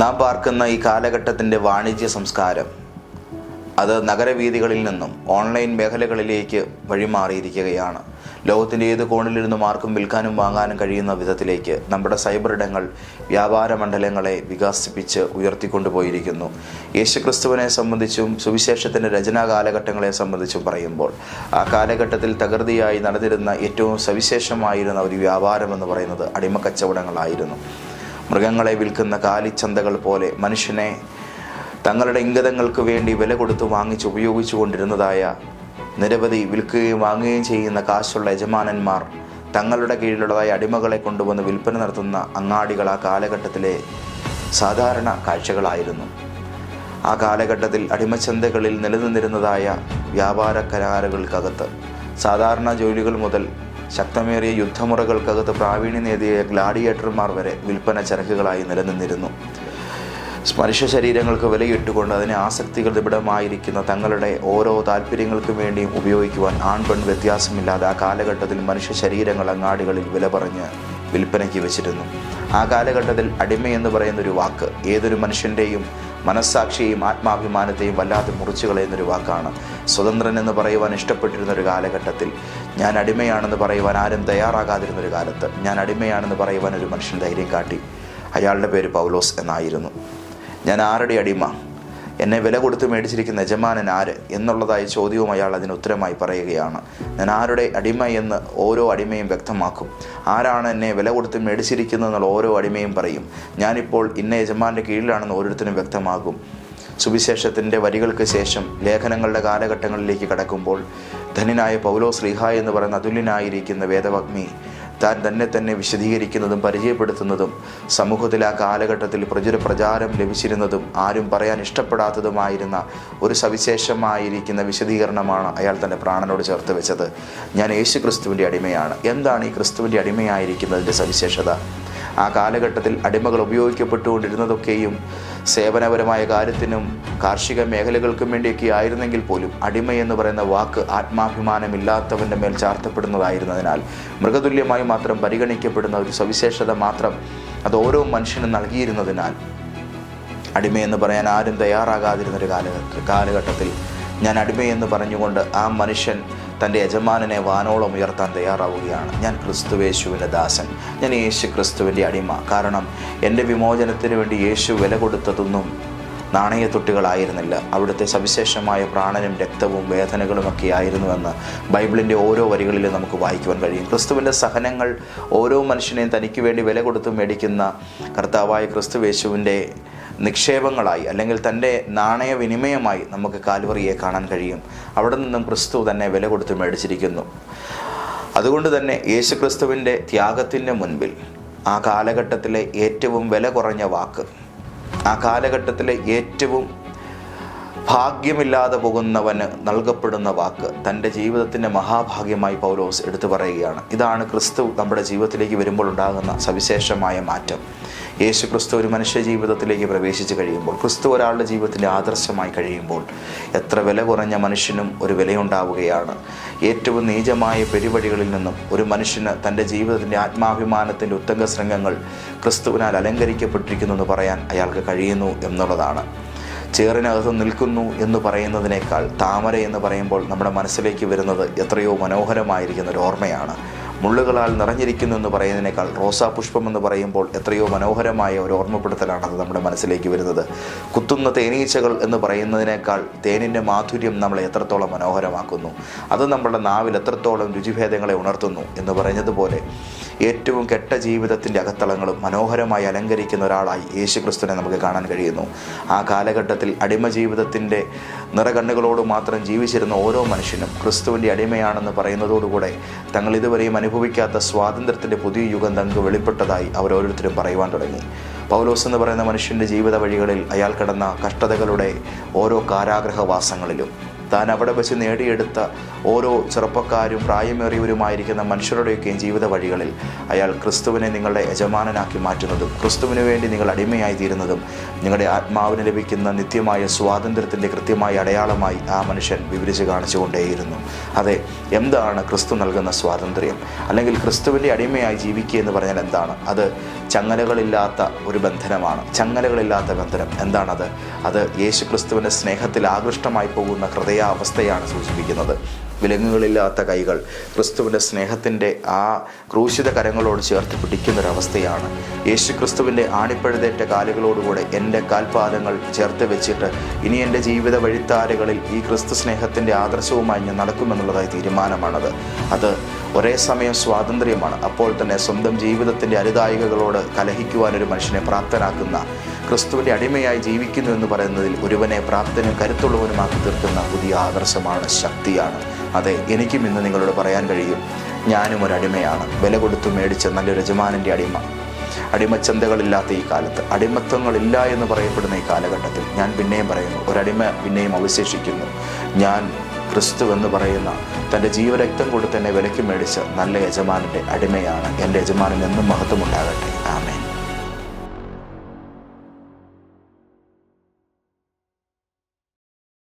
നാം പാർക്കുന്ന ഈ കാലഘട്ടത്തിന്റെ വാണിജ്യ സംസ്കാരം അത് നഗരവീഥികളിൽ നിന്നും ഓൺലൈൻ മേഖലകളിലേക്ക് വഴിമാറിയിരിക്കുകയാണ്. ലോകത്തിന്റെ ഏത് കോണിലിരുന്നും ആർക്കും വിൽക്കാനും വാങ്ങാനും കഴിയുന്ന വിധത്തിലേക്ക് നമ്മുടെ സൈബർ ഇടങ്ങൾ വ്യാപാര മണ്ഡലങ്ങളെ വികസിപ്പിച്ച് ഉയർത്തിക്കൊണ്ടുപോയിരിക്കുന്നു. യേശുക്രിസ്തുവിനെ സംബന്ധിച്ചും സുവിശേഷത്തിന്റെ രചനാ കാലഘട്ടങ്ങളെ സംബന്ധിച്ചും പറയുമ്പോൾ ആ കാലഘട്ടത്തിൽ തകൃതിയായി നടന്നിരുന്ന ഏറ്റവും സവിശേഷമായിരുന്ന ഒരു വ്യാപാരം എന്ന് പറയുന്നത് അടിമക്കച്ചവടങ്ങളായിരുന്നു. മൃഗങ്ങളെ വിൽക്കുന്ന കാലിച്ചന്തകൾ പോലെ മനുഷ്യനെ തങ്ങളുടെ ഇംഗതങ്ങൾക്ക് വേണ്ടി വില കൊടുത്ത് വാങ്ങിച്ച് ഉപയോഗിച്ചു കൊണ്ടിരുന്നതായ നിരവധി വിൽക്കുകയും വാങ്ങുകയും ചെയ്യുന്ന കാശുള്ള യജമാനന്മാർ തങ്ങളുടെ കീഴിലുള്ളതായ അടിമകളെ കൊണ്ടുവന്ന് വിൽപ്പന നടത്തുന്ന അങ്ങാടികൾ ആ കാലഘട്ടത്തിലെ സാധാരണ കാഴ്ചകളായിരുന്നു. ആ കാലഘട്ടത്തിൽ അടിമച്ചന്തകളിൽ നിലനിന്നിരുന്നതായ വ്യാപാര കരാറുകൾക്കകത്ത് സാധാരണ ജോലികൾ മുതൽ ശക്തമേറിയ യുദ്ധമുറകൾക്കകത്ത് പ്രാവീണ്യം നേടിയ ഗ്ലാഡിയേറ്റർമാർ വരെ വിൽപ്പന ചരക്കുകളായി നിലനിന്നിരുന്നു. മനുഷ്യ ശരീരങ്ങൾക്ക് വിലയിട്ടുകൊണ്ട് അതിനെ ആസക്തികൾ ദൃഢമായിരിക്കുന്ന തങ്ങളുടെ ഓരോ താല്പര്യങ്ങൾക്കും വേണ്ടിയും ഉപയോഗിക്കുവാൻ ആൺ പെൺ വ്യത്യാസമില്ലാതെ ആ കാലഘട്ടത്തിൽ മനുഷ്യ ശരീരങ്ങൾ അങ്ങാടികളിൽ വില പറഞ്ഞ് വിൽപ്പനയ്ക്ക് വെച്ചിരുന്നു. ആ കാലഘട്ടത്തിൽ അടിമ എന്ന് പറയുന്ന ഒരു വാക്ക് ഏതൊരു മനുഷ്യന്റെയും മനസ്സാക്ഷിയെയും ആത്മാഭിമാനത്തെയും വല്ലാതെ മുറിച്ചു കളയുന്നൊരു വാക്കാണ്. സ്വതന്ത്രൻ എന്ന് പറയുവാൻ ഇഷ്ടപ്പെട്ടിരുന്ന ഒരു കാലഘട്ടത്തിൽ ഞാൻ അടിമയാണെന്ന് പറയുവാൻ ആരും തയ്യാറാകാതിരുന്നൊരു കാലത്ത് ഞാൻ അടിമയാണെന്ന് പറയുവാൻ ഒരു മനുഷ്യൻ ധൈര്യം കാട്ടി. അയാളുടെ പേര് പൗലോസ് എന്നായിരുന്നു. ഞാൻ ആരുടെ അടിമ? എന്നെ വില കൊടുത്ത് മേടിച്ചിരിക്കുന്ന യജമാനൻ ആര് എന്നുള്ളതായ ചോദ്യവും അയാൾ അതിന് ഉത്തരമായി പറയുകയാണ്. ഞാൻ ആരുടെ അടിമ എന്ന് ഓരോ അടിമയും വ്യക്തമാക്കും. ആരാണ് എന്നെ വില കൊടുത്ത് മേടിച്ചിരിക്കുന്നത് എന്നുള്ള ഓരോ അടിമയും പറയും. ഞാനിപ്പോൾ ഇന്ന യജമാന്റെ കീഴിലാണെന്ന് ഓരോരുത്തരും വ്യക്തമാകും. സുവിശേഷത്തിന്റെ വരികൾക്ക് ശേഷം ലേഖനങ്ങളുടെ കാലഘട്ടങ്ങളിലേക്ക് കടക്കുമ്പോൾ ധനിനായ പൗലോ ശ്രീഹ എന്ന് പറയുന്ന അതുല്യനായിരിക്കുന്ന വേദവഗ്നി താൻ തന്നെ തന്നെ വിശദീകരിക്കുന്നതും പരിചയപ്പെടുത്തുന്നതും സമൂഹത്തിൽ ആ കാലഘട്ടത്തിൽ പ്രചുര പ്രചാരം ലഭിച്ചിരുന്നതും ആരും പറയാൻ ഇഷ്ടപ്പെടാത്തതുമായിരുന്ന ഒരു സവിശേഷമായിരിക്കുന്ന വിശദീകരണമാണ് അയാൾ തന്റെ പ്രാണനോട് ചേർത്ത് വെച്ചത്. ഞാൻ യേശു ക്രിസ്തുവിന്റെ അടിമയാണ്. എന്താണ് ഈ ക്രിസ്തുവിന്റെ അടിമയായിരിക്കുന്നതിന്റെ സവിശേഷത? ആ കാലഘട്ടത്തിൽ അടിമകൾ ഉപയോഗിക്കപ്പെട്ടുകൊണ്ടിരുന്നതൊക്കെയും സേവനപരമായ കാര്യത്തിനും കാർഷിക മേഖലകൾക്കും വേണ്ടിയൊക്കെ ആയിരുന്നെങ്കിൽ പോലും അടിമ എന്ന് പറയുന്ന വാക്ക് ആത്മാഭിമാനമില്ലാത്തവന്റെ മേൽ ചാർത്തപ്പെടുന്നതായിരുന്നതിനാൽ മൃഗതുല്യമായി മാത്രം പരിഗണിക്കപ്പെടുന്ന ഒരു സവിശേഷത മാത്രം അത് ഓരോ മനുഷ്യനും നൽകിയിരുന്നതിനാൽ അടിമയെന്ന് പറയാൻ ആരും തയ്യാറാകാതിരുന്നൊരു കാലഘട്ട കാലഘട്ടത്തിൽ ഞാൻ അടിമയെന്ന് പറഞ്ഞുകൊണ്ട് ആ മനുഷ്യൻ തന്റെ യജമാനനെ വാനോളം ഉയർത്താൻ തയ്യാറാവുകയാണ്. ഞാൻ ക്രിസ്തുവേശുവിന്റെ ദാസൻ. ഞാൻ യേശു ക്രിസ്തുവിന്റെ അടിമ. കാരണം എന്റെ വിമോചനത്തിന് വേണ്ടി യേശു വില കൊടുത്തതൊന്നും നാണയത്തൊട്ടുകളായിരുന്നില്ല. അവിടുത്തെ സവിശേഷമായ പ്രാണനും രക്തവും വേദനകളുമൊക്കെ ആയിരുന്നുവെന്ന് ബൈബിളിന്റെ ഓരോ വരികളിലും നമുക്ക് വായിക്കുവാൻ കഴിയും. ക്രിസ്തുവിന്റെ സഹനങ്ങൾ ഓരോ മനുഷ്യനെയും തനിക്ക് വേണ്ടി വില കൊടുത്ത് മേടിക്കുന്ന കർത്താവായ ക്രിസ്തുവേശുവിന്റെ നിക്ഷേപങ്ങളായി അല്ലെങ്കിൽ തന്റെ നാണയ വിനിമയമായി നമുക്ക് കാൽവറിയെ കാണാൻ കഴിയും. അവിടെ നിന്നും ക്രിസ്തു തന്നെ വില കൊടുത്ത് മേടിച്ചിരിക്കുന്നു. അതുകൊണ്ട് തന്നെ യേശു ക്രിസ്തുവിന്റെ ത്യാഗത്തിന്റെ മുൻപിൽ ആ കാലഘട്ടത്തിലെ ഏറ്റവും വില കുറഞ്ഞ വാക്ക് ആ കാലഘട്ടത്തിലെ ഏറ്റവും ഭാഗ്യമില്ലാതെ പോകുന്നവന് നൽകപ്പെടുന്ന വാക്ക് തന്റെ ജീവിതത്തിന്റെ മഹാഭാഗ്യമായി പൗലോസ് എടുത്തു പറയുകയാണ്. ഇതാണ് ക്രിസ്തു നമ്മുടെ ജീവിതത്തിലേക്ക് വരുമ്പോൾ ഉണ്ടാകുന്ന സവിശേഷമായ മാറ്റം. യേശു ക്രിസ്തു ഒരു മനുഷ്യ ജീവിതത്തിലേക്ക് പ്രവേശിച്ച് കഴിയുമ്പോൾ ക്രിസ്തു ഒരാളുടെ ജീവിതത്തിന്റെ ആദർശമായി കഴിയുമ്പോൾ എത്ര വില കുറഞ്ഞ മനുഷ്യനും ഒരു വിലയുണ്ടാവുകയാണ്. ഏറ്റവും നീചമായ പെരുവഴികളിൽ നിന്നും ഒരു മനുഷ്യന് തന്റെ ജീവിതത്തിന്റെ ആത്മാഭിമാനത്തിന്റെ ഉത്തംഗ ശൃംഗങ്ങൾ ക്രിസ്തുവിനാൽ അലങ്കരിക്കപ്പെട്ടിരിക്കുന്നു എന്ന് പറയാൻ അയാൾക്ക് കഴിയുന്നു എന്നുള്ളതാണ്. ചേറിനകത്ത് നിൽക്കുന്നു എന്ന് പറയുന്നതിനേക്കാൾ താമര എന്ന് പറയുമ്പോൾ നമ്മുടെ മനസ്സിലേക്ക് വരുന്നത് എത്രയോ മനോഹരമായിരിക്കുന്ന ഒരു ഓർമ്മയാണ്. മുള്ളുകളാൽ നിറഞ്ഞിരിക്കുന്നു എന്ന് പറയുന്നതിനേക്കാൾ റോസാപുഷ്പം എന്ന് പറയുമ്പോൾ എത്രയോ മനോഹരമായ ഒരു ഓർമ്മപ്പെടുത്തലാണത് നമ്മുടെ മനസ്സിലേക്ക് വരുന്നത്. കുത്തുന്ന തേനീച്ചകൾ എന്ന് പറയുന്നതിനേക്കാൾ തേനിന്റെ മാധുര്യം നമ്മളെ എത്രത്തോളം മനോഹരമാക്കുന്നു. അത് നമ്മുടെ നാവിൽ എത്രത്തോളം രുചിഭേദങ്ങളെ ഉണർത്തുന്നു എന്ന് പറഞ്ഞതുപോലെ ഏറ്റവും കെട്ട ജീവിതത്തിന്റെ അകത്തളങ്ങളും മനോഹരമായി അലങ്കരിക്കുന്ന ഒരാളായി യേശു ക്രിസ്തുവിനെ നമുക്ക് കാണാൻ കഴിയുന്നു. ആ കാലഘട്ടത്തിൽ അടിമ ജീവിതത്തിന്റെ നിറകണ്ണുകളോട് മാത്രം ജീവിച്ചിരുന്ന ഓരോ മനുഷ്യനും ക്രിസ്തുവിന്റെ അടിമയാണെന്ന് പറയുന്നതോടുകൂടെ തങ്ങൾ ഇതുവരെയും അനുഭവിക്കാത്ത സ്വാതന്ത്ര്യത്തിന്റെ പുതിയ യുഗം തങ്ങൾക്ക് വെളിപ്പെട്ടതായി അവർ ഓരോരുത്തരും പറയുവാൻ തുടങ്ങി. പൗലോസ് എന്ന് പറയുന്ന മനുഷ്യന്റെ ജീവിത വഴികളിൽ അയാൾ കടന്ന കഷ്ടതകളുടെ ഓരോ കാരാഗ്രഹവാസങ്ങളിലും താൻ അവിടെ വെച്ച് നേടിയെടുത്ത ഓരോ ചെറുപ്പക്കാരും പ്രായമേറിയവരുമായിരിക്കുന്ന മനുഷ്യരുടെയൊക്കെ ജീവിത വഴികളിൽ അയാൾ ക്രിസ്തുവിനെ നിങ്ങളുടെ യജമാനനാക്കി മാറ്റുന്നതും ക്രിസ്തുവിന് വേണ്ടി നിങ്ങൾ അടിമയായി തീരുന്നതും നിങ്ങളുടെ ആത്മാവിന് ലഭിക്കുന്ന നിത്യമായ സ്വാതന്ത്ര്യത്തിന്റെ കൃത്യമായ അടയാളമായി ആ മനുഷ്യൻ വിവരിച്ച് കാണിച്ചുകൊണ്ടേയിരുന്നു. അതെ എന്താണ് ക്രിസ്തു നൽകുന്ന സ്വാതന്ത്ര്യം? അല്ലെങ്കിൽ ക്രിസ്തുവിന്റെ അടിമയായി ജീവിക്കുക എന്ന് പറഞ്ഞാൽ എന്താണ്? അത് ചങ്ങലകളില്ലാത്ത ഒരു ബന്ധനമാണ്. ചങ്ങലകളില്ലാത്ത ബന്ധനം. എന്താണത്? അത് യേശു ക്രിസ്തുവിന്റെ സ്നേഹത്തിൽ ആകൃഷ്ടമായി പോകുന്ന ഹൃദയാവസ്ഥയാണ് സൂചിപ്പിക്കുന്നത്. വിലങ്ങുകളില്ലാത്ത കൈകൾ ക്രിസ്തുവിന്റെ സ്നേഹത്തിന്റെ ആ ക്രൂശിത കരങ്ങളോട് ചേർത്ത് പിടിക്കുന്നൊരവസ്ഥയാണ്. യേശു ക്രിസ്തുവിന്റെ ആണിപ്പഴുതേറ്റ കാലുകളോടുകൂടെ എന്റെ കാൽപാദങ്ങൾ ചേർത്ത് വെച്ചിട്ട് ഇനി എന്റെ ജീവിത വഴിത്താരകളിൽ ഈ ക്രിസ്തു സ്നേഹത്തിന്റെ ആദർശവുമായി ഞാൻ നടക്കുമെന്നുള്ളതായി തീരുമാനമാണത്. അത് ഒരേ സമയം സ്വാതന്ത്ര്യമാണ്. അപ്പോൾ തന്നെ സ്വന്തം ജീവിതത്തിന്റെ അരുതായികകളോട് കലഹിക്കുവാൻ ഒരു മനുഷ്യനെ പ്രാപ്തനാക്കുന്ന ക്രിസ്തുവിന്റെ അടിമയായി ജീവിക്കുന്നു എന്ന് പറയുന്നതിൽ ഒരുവനെ പ്രാപ്തനും കരുത്തുള്ളവനുമാക്കി തീർക്കുന്ന പുതിയ ആദർശമാണ് ശക്തിയാണ്. അതെ എനിക്കും ഇന്ന് നിങ്ങളോട് പറയാൻ കഴിയും ഞാനും ഒരു അടിമയാണ്. വില കൊടുത്തു മേടിച്ച നല്ലൊരു യജമാനന്റെ അടിമ. അടിമച്ചന്തകളില്ലാത്ത ഈ കാലത്ത് അടിമത്വങ്ങളില്ല എന്ന് പറയപ്പെടുന്ന ഈ കാലഘട്ടത്തിൽ ഞാൻ പിന്നെയും പറയുന്നു ഒരടിമ പിന്നെയും അവശേഷിക്കുന്നു. ഞാൻ ക്രിസ്തു എന്ന് പറയുന്ന തന്റെ ജീവരക്തം കൊടുത്ത് തന്നെ വിലയ്ക്ക് മേടിച്ച നല്ല യജമാനന്റെ അടിമയാണ് എന്റെ യജമാനൻ എന്നും മഹത്വമുണ്ടാകട്ടെ. ആമേ